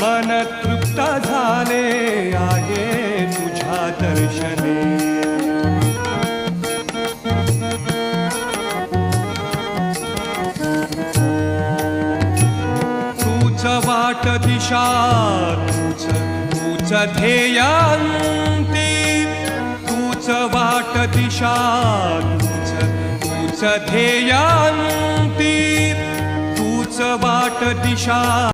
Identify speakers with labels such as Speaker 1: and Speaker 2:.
Speaker 1: मन तृप्त झाले आहे तुझ्या दर्शने. तूच वाट दिशा तूच तूच ध्येयांती तूच वाट दिशा तूच तूच ध्येयांती तूच वाट दिशा.